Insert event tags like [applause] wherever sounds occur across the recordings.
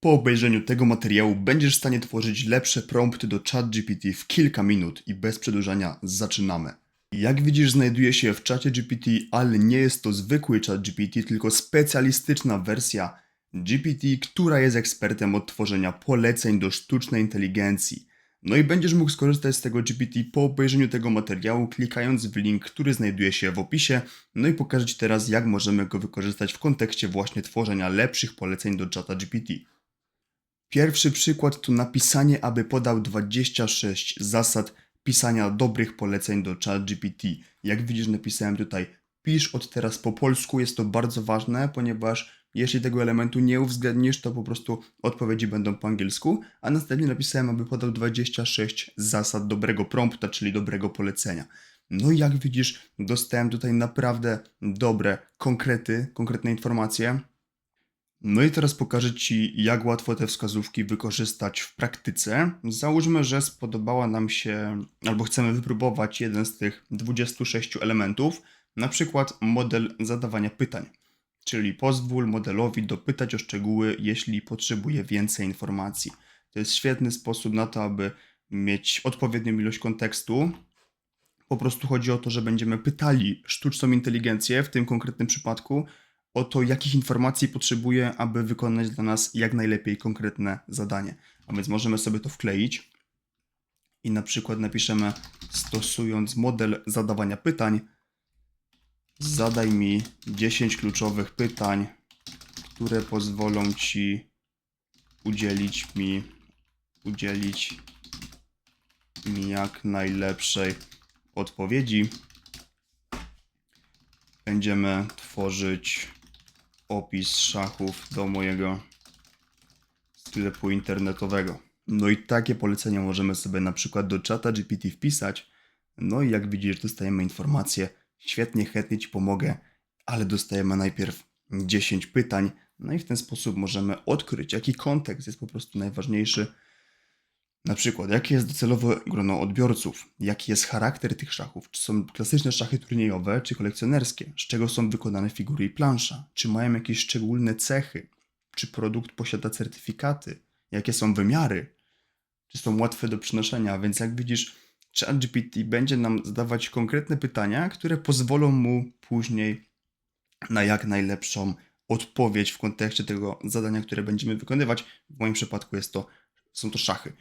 Po obejrzeniu tego materiału będziesz w stanie tworzyć lepsze prompty do ChatGPT w kilka minut i bez przedłużania zaczynamy. Jak widzisz, znajduje się w czacie GPT, ale nie jest to zwykły chat GPT, tylko specjalistyczna wersja GPT, która jest ekspertem od tworzenia poleceń do sztucznej inteligencji. No i będziesz mógł skorzystać z tego GPT po obejrzeniu tego materiału, klikając w link, który znajduje się w opisie. No i pokażę Ci teraz, jak możemy go wykorzystać w kontekście właśnie tworzenia lepszych poleceń do czata GPT. Pierwszy przykład to napisanie, aby podał 26 zasad pisania dobrych poleceń do ChatGPT. Jak widzisz, napisałem tutaj pisz od teraz po polsku. Jest to bardzo ważne, ponieważ jeśli tego elementu nie uwzględnisz, to po prostu odpowiedzi będą po angielsku, a następnie napisałem, aby podał 26 zasad dobrego prompta, czyli dobrego polecenia. No i jak widzisz, dostałem tutaj naprawdę dobre konkrety, konkretne informacje. No i teraz pokażę Ci, jak łatwo te wskazówki wykorzystać w praktyce. Załóżmy, że spodobała nam się, albo chcemy wypróbować jeden z tych 26 elementów, na przykład model zadawania pytań. Czyli pozwól modelowi dopytać o szczegóły, jeśli potrzebuje więcej informacji. To jest świetny sposób na to, aby mieć odpowiednią ilość kontekstu. Po prostu chodzi o to, że będziemy pytali sztuczną inteligencję, w tym konkretnym przypadku, o to, jakich informacji potrzebuje, aby wykonać dla nas jak najlepiej konkretne zadanie. A więc możemy sobie to wkleić i na przykład napiszemy, stosując model zadawania pytań, zadaj mi 10 kluczowych pytań, które pozwolą ci udzielić mi udzielić mi jak najlepszej odpowiedzi. Będziemy tworzyć opis szachów do mojego sklepu internetowego. No i takie polecenia możemy sobie na przykład do czata GPT wpisać. No i jak widzisz, dostajemy informację, świetnie, chętnie Ci pomogę, ale dostajemy najpierw 10 pytań. No i w ten sposób możemy odkryć, jaki kontekst jest po prostu najważniejszy. Na przykład, jakie jest docelowe grono odbiorców, jaki jest charakter tych szachów, czy są klasyczne szachy turniejowe, czy kolekcjonerskie, z czego są wykonane figury i plansza, czy mają jakieś szczególne cechy, czy produkt posiada certyfikaty, jakie są wymiary, czy są łatwe do przenoszenia. Więc jak widzisz, ChatGPT będzie nam zadawać konkretne pytania, które pozwolą mu później na jak najlepszą odpowiedź w kontekście tego zadania, które będziemy wykonywać. W moim przypadku jest to, są to szachy.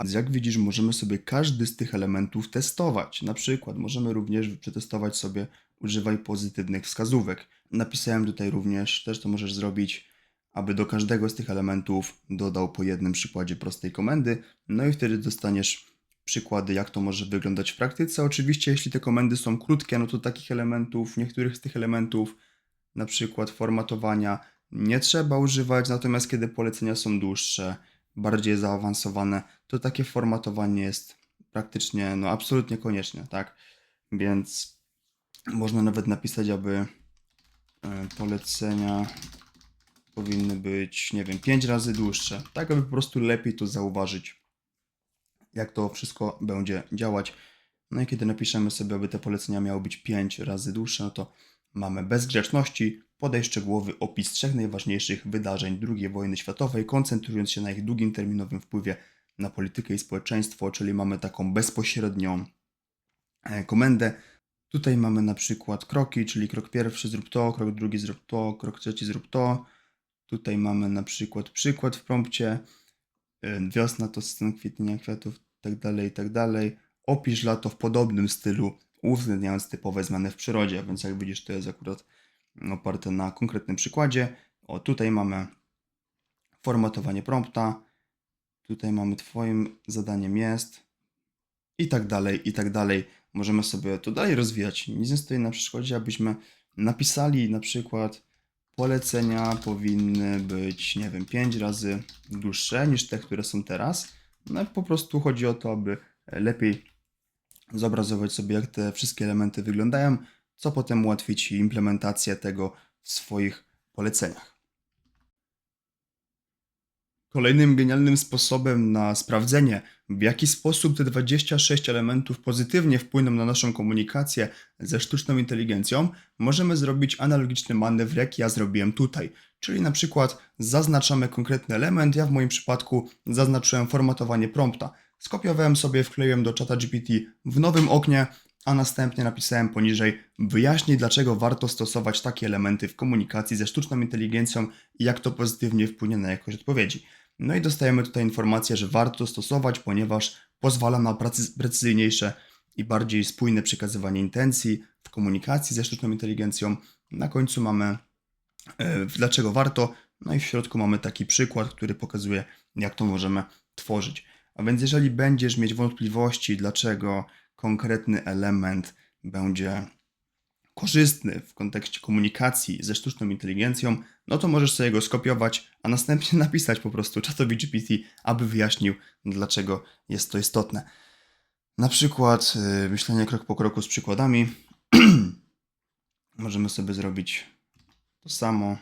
A jak widzisz, możemy sobie każdy z tych elementów testować. Na przykład możemy również przetestować sobie używaj pozytywnych wskazówek. Napisałem tutaj również, też to możesz zrobić, aby do każdego z tych elementów dodał po jednym przykładzie prostej komendy. No i wtedy dostaniesz przykłady, jak to może wyglądać w praktyce. Oczywiście, jeśli te komendy są krótkie, no to takich elementów, niektórych z tych elementów, na przykład formatowania, nie trzeba używać, natomiast kiedy polecenia są dłuższe, bardziej zaawansowane, to takie formatowanie jest praktycznie, no absolutnie konieczne, tak? Więc można nawet napisać, aby e, polecenia powinny być, nie wiem, 5 razy dłuższe, tak aby po prostu lepiej to zauważyć, jak to wszystko będzie działać. No i kiedy napiszemy sobie, aby te polecenia miały być 5 razy dłuższe, no to mamy bez grzeczności, podaj szczegółowy opis trzech najważniejszych wydarzeń II wojny światowej, koncentrując się na ich długim terminowym wpływie na politykę i społeczeństwo, czyli mamy taką bezpośrednią e, komendę. Tutaj mamy na przykład kroki, czyli krok pierwszy zrób to, krok drugi zrób to, krok trzeci zrób to. Tutaj mamy na przykład przykład w prompcie. e, Wiosna to sezon kwitnienia kwiatów, tak dalej, i tak dalej. Opisz lato w podobnym stylu, uwzględniając typowe zmiany w przyrodzie, więc jak widzisz, to jest akurat oparte na konkretnym przykładzie. O, tutaj mamy formatowanie prompta, tutaj mamy Twoim zadaniem jest i tak dalej, i tak dalej. Możemy sobie to dalej rozwijać. Nic nie stoi na przeszkodzie, abyśmy napisali na przykład polecenia powinny być, nie wiem, 5 razy dłuższe niż te, które są teraz. No po prostu chodzi o to, aby lepiej zobrazować sobie, jak te wszystkie elementy wyglądają, co potem ułatwi Ci implementację tego w swoich poleceniach. Kolejnym genialnym sposobem na sprawdzenie, w jaki sposób te 26 elementów pozytywnie wpłyną na naszą komunikację ze sztuczną inteligencją, możemy zrobić analogiczny manewr, jaki ja zrobiłem tutaj. Czyli na przykład zaznaczamy konkretny element, ja w moim przypadku zaznaczyłem formatowanie prompta. Skopiowałem sobie, wkleiłem do czata GPT w nowym oknie, a następnie napisałem poniżej wyjaśnij dlaczego warto stosować takie elementy w komunikacji ze sztuczną inteligencją i jak to pozytywnie wpłynie na jakość odpowiedzi. No i dostajemy tutaj informację, że warto stosować, ponieważ pozwala na precy- precyzyjniejsze i bardziej spójne przekazywanie intencji w komunikacji ze sztuczną inteligencją. Na końcu mamy e, dlaczego warto, no i w środku mamy taki przykład, który pokazuje, jak to możemy tworzyć. A więc jeżeli będziesz mieć wątpliwości, dlaczego konkretny element będzie korzystny w kontekście komunikacji ze sztuczną inteligencją, no to możesz sobie go skopiować, a następnie [laughs] napisać po prostu czatowi GPT, aby wyjaśnił, dlaczego jest to istotne. Na przykład yy, myślenie krok po kroku z przykładami. [clears throat] Możemy sobie zrobić to samo,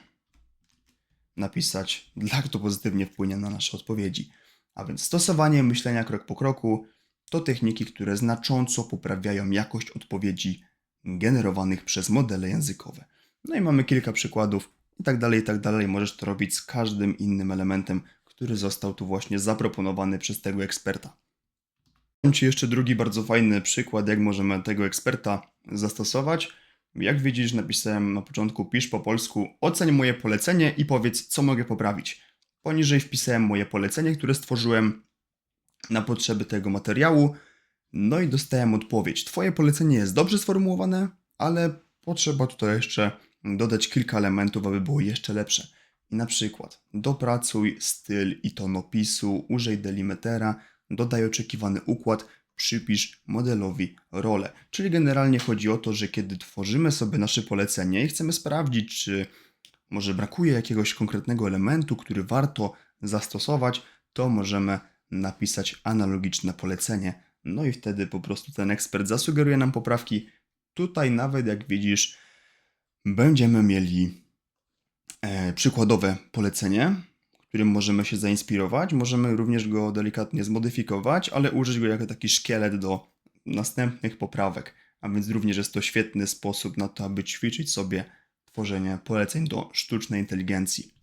napisać, jak to pozytywnie wpłynie na nasze odpowiedzi. A więc stosowanie myślenia krok po kroku to techniki, które znacząco poprawiają jakość odpowiedzi generowanych przez modele językowe. No i mamy kilka przykładów i tak dalej, i tak dalej. Możesz to robić z każdym innym elementem, który został tu właśnie zaproponowany przez tego eksperta. Dam Ci jeszcze drugi bardzo fajny przykład, jak możemy tego eksperta zastosować. Jak widzisz, napisałem na początku pisz po polsku oceń moje polecenie i powiedz, co mogę poprawić. Poniżej wpisałem moje polecenie, które stworzyłem na potrzeby tego materiału. No i dostałem odpowiedź. Twoje polecenie jest dobrze sformułowane, ale potrzeba tutaj jeszcze dodać kilka elementów, aby było jeszcze lepsze. I na przykład dopracuj styl i ton opisu, użyj delimetera, dodaj oczekiwany układ, przypisz modelowi rolę. Czyli generalnie chodzi o to, że kiedy tworzymy sobie nasze polecenie i chcemy sprawdzić, czy może brakuje jakiegoś konkretnego elementu, który warto zastosować, to możemy napisać analogiczne polecenie. No i wtedy po prostu ten ekspert zasugeruje nam poprawki. Tutaj nawet jak widzisz, będziemy mieli e, przykładowe polecenie, którym możemy się zainspirować. Możemy również go delikatnie zmodyfikować, ale użyć go jako taki szkielet do następnych poprawek. A więc również jest to świetny sposób na to, aby ćwiczyć sobie tworzenie poleceń do sztucznej inteligencji.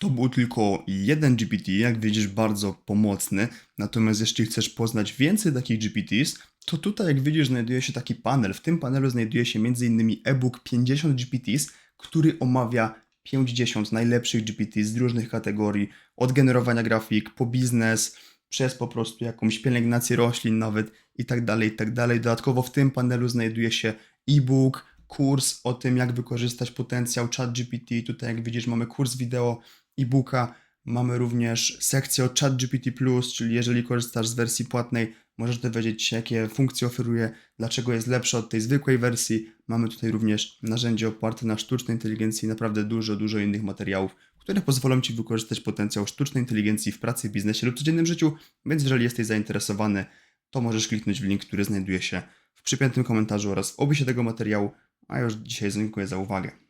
To był tylko jeden GPT, jak widzisz, bardzo pomocny. Natomiast jeśli chcesz poznać więcej takich GPTs, to tutaj, jak widzisz, znajduje się taki panel. W tym panelu znajduje się m.in. e-book 50 GPTs, który omawia 50 najlepszych GPT z różnych kategorii, od generowania grafik po biznes, przez po prostu jakąś pielęgnację roślin nawet i tak dalej, i tak dalej. Dodatkowo w tym panelu znajduje się e-book, kurs o tym, jak wykorzystać potencjał ChatGPT. Tutaj, jak widzisz, mamy kurs wideo, e-booka. Mamy również sekcję o ChatGPT+, czyli jeżeli korzystasz z wersji płatnej, możesz dowiedzieć się, jakie funkcje oferuje, dlaczego jest lepsza od tej zwykłej wersji. Mamy tutaj również narzędzie oparte na sztucznej inteligencji, naprawdę dużo, dużo innych materiałów, które pozwolą Ci wykorzystać potencjał sztucznej inteligencji w pracy, biznesie lub codziennym życiu, więc jeżeli jesteś zainteresowany, to możesz kliknąć w link, który znajduje się w przypiętym komentarzu oraz w opisie tego materiału, a już dzisiaj dziękuję za uwagę.